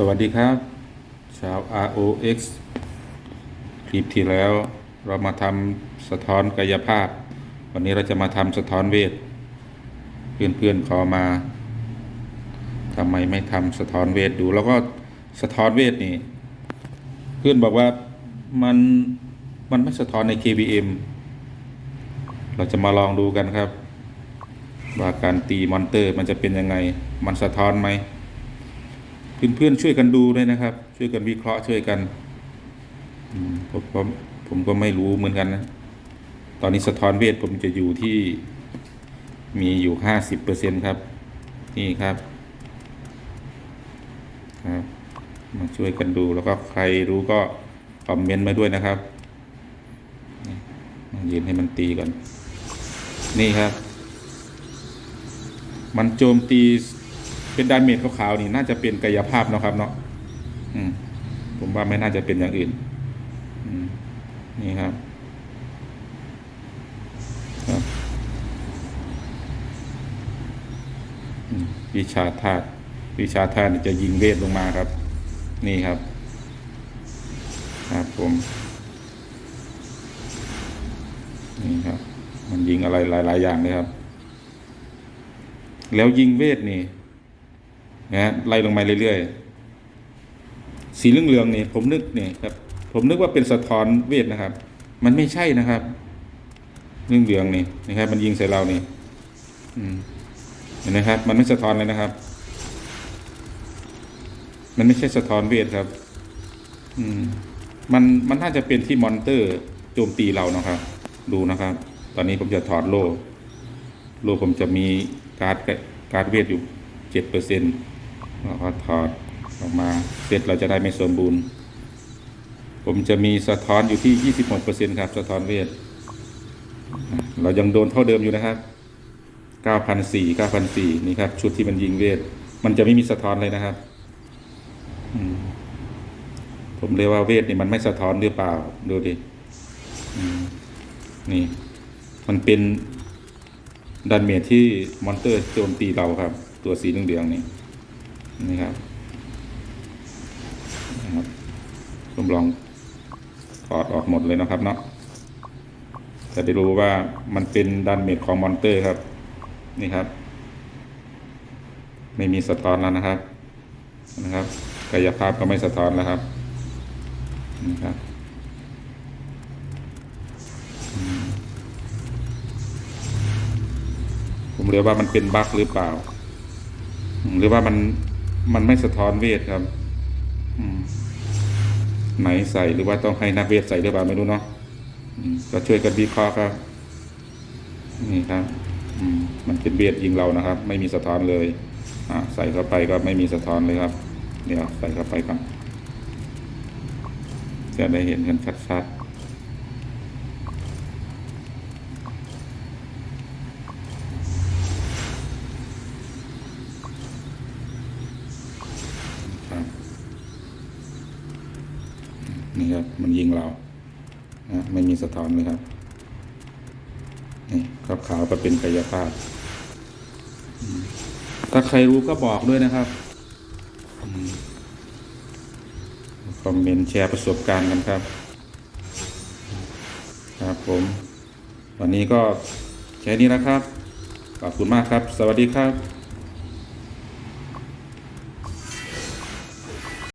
สวัสดีครับ ชาว ROX คลิปที่แล้วเรามาทำสะท้อนกายภาพ วันนี้เราจะมาทำสะท้อนเวท เพื่อนๆขอมาทำไมไม่ทำสะท้อนเวทดูแล้วก็สะท้อนเวทนี่ เพื่อนบอกว่ามันมันไม่สะท้อนใน KVM เราจะมาลองดูกันครับ ว่าการตีมอนเตอร์มันจะเป็นยังไง มันสะท้อนไหม เพื่อนๆช่วยกันดูด้วยนะครับ ช่วยกันวิเคราะห์ช่วยกันผมผมผมก็ไม่รู้เหมือนกันนะ ตอนนี้สะท้อนเวทผมจะอยู่ที่มีอยู่ห้าสิบเปอร์เซ็นครับ นี่ครับครับ มาช่วยกันดูแล้วก็ใครรู้ก็คอมเมนต์มาด้วยนะครับยืนให้มันตีก่อน นี่ครับ มันโจมตี เป็นดาเมจขาวๆนี่น่าจะเป็นกายภาพนะครับเนาะผมว่าไม่น่าจะเป็นอย่างอื่นนี่ครับครับวิชาธาตุวิชาธาตุจะยิงเวทลงมาครับ นี่ครับ ครับผม นี่ครับ มันยิงอะไรหลาย ๆ อย่างเลยครับ แล้วยิงเวทนี่ นะไล่ลงมาเรื่อยๆ สีเหลืองๆนี่ผมนึกนี่ครับ ผมนึกว่าเป็นสะท้อนเวทนะครับ มันไม่ใช่นะครับเรื่องเหลืองๆนี่นะครับ มันยิงใส่เรานี่เห็นไหมครับ มันไม่สะท้อนเลยนะครับ มันไม่ใช่สะท้อนเวทครับ อืม มันมันน่าจะเป็นที่มอนเตอร์โจมตีเรานะครับ ดูนะครับ ตอนนี้ผมจะถอดโล่โล่ผมจะมีการ์ดการ์ดเวทอยู่เจ็ดเปอร์เซ็นต์ เราก็ถอดออกมาเสร็จเราจะได้ไม่สมบูรณ์ ผมจะมีสะท้อนอยู่ที่ยี่สิบหกเปอร์เซ็นต์ครับ สะท้อนเวท เรายังโดนเท่าเดิมอยู่นะครับเก้าพันสี่เก้าพันสี่นี่ครับ ชุดที่มันยิงเวท มันจะไม่มีสะท้อนเลยนะครับ ผมเรียกว่าเวทนี่มันไม่สะท้อนหรือเปล่า ดูดินี่ มันเป็นดันเมจที่มอนเตอร์โจมตีเราครับ ตัวสีเหลืองๆนี่ นี่ครับนะครับผมลองถอดออกหมดเลยนะครับเนาะจะได้รู้ว่ามันเป็นดันเมจของมอนเตอร์ครับ นี่ครับ ไม่มีสะท้อนแล้วนะครับนะครับกายภาพก็ไม่สะท้อนแล้วครับนี่ครับผมเรียกว่ามันเป็นบั๊กหรือเปล่า หรือว่ามัน มันไม่สะท้อนเวทครับไหนใส่หรือว่าต้องให้นักเวทใส่หรือเปล่าไม่รู้เนาะก็ช่วยกันวิเคราะห์ครับ นี่ครับมันเป็นเวทยิงเรานะครับ ไม่มีสะท้อนเลยใส่เข้าไปก็ไม่มีสะท้อนเลยครับ เดี๋ยวใส่เข้าไปก่อนจะได้เห็นกันชัดๆ ครับ นี่ครับ มันยิงเรานะไม่มีสะท้อนเลยครับ นี่ขาวขาวก็เป็นกายภาพ ถ้าใครรู้ก็บอกด้วยนะครับคอมเมนต์แชร์ประสบการณ์กันครับ ครับผม วันนี้ก็แค่นี้นะครับ ขอบคุณมากครับ สวัสดีครับ